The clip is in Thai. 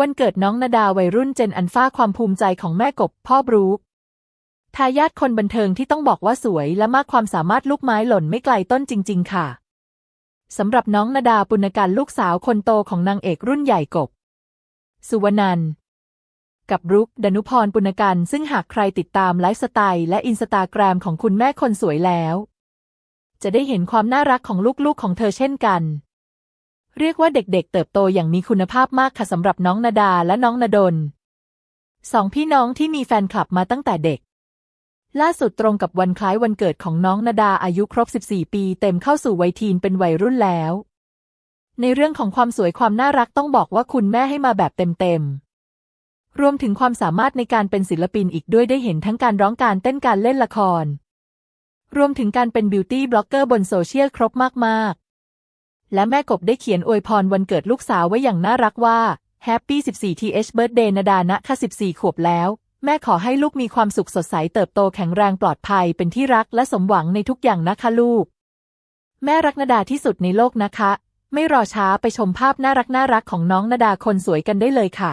วันเกิดน้องนาดาวัยรุ่นเจนอันฟ้าความภูมิใจของแม่กบ พ่อบรูคทายาทคนบันเทิงที่ต้องบอกว่าสวยและมากความสามารถลูกไม้หล่นไม่ไกลต้นจริง ๆ ค่ะสำหรับน้องนาดาปุณการลูกสาวคนโตของนางเอกรุ่นใหญ่กบ สุวรรณันกับรุกดนุพรปุณการซึ่งหากใครติดตามไลฟ์สไตล์และอินสตาแกรมของคุณแม่คนสวยแล้ว จะได้เห็นความน่ารักของลูกๆของเธอเช่นกัน เรียกว่าเด็กๆ เติบโตอย่างมีคุณภาพมากค่ะสำหรับน้องนาดาและน้องนาดลสองพี่น้องที่มีแฟนคลับมาตั้งแต่เด็ก ล่าสุดตรงกับวันคล้ายวันเกิดของน้องนาดาอายุครบ 14 ปีเต็มเข้าสู่วัยทีนเป็นวัยรุ่นแล้ว ในเรื่องของความสวยความน่ารักต้องบอกว่าคุณแม่ให้มาแบบเต็มๆ รวมถึงความสามารถในการเป็นศิลปินอีกด้วยได้เห็นทั้งการร้องการเต้นการเล่นละคร รวมถึงการเป็นบิวตี้บล็อกเกอร์บนโซเชียลครบมากๆ และแม่กบได้เขียนอวยพรวันเกิดลูกสาวไว้อย่างน่ารักว่า Happy 14 th birthday นาดาณค่ะ14 ขวบแล้ว แม่ขอให้ลูกมีความสุขสดใสเติบโตแข็งแรงปลอดภัยเป็นที่รักและสมหวังในทุกอย่างนะคะลูก แม่รักนาดาที่สุดในโลกนะคะ ไม่รอช้าไปชมภาพน่ารักน่ารักของน้องนาดาคนสวยกันได้เลยค่ะ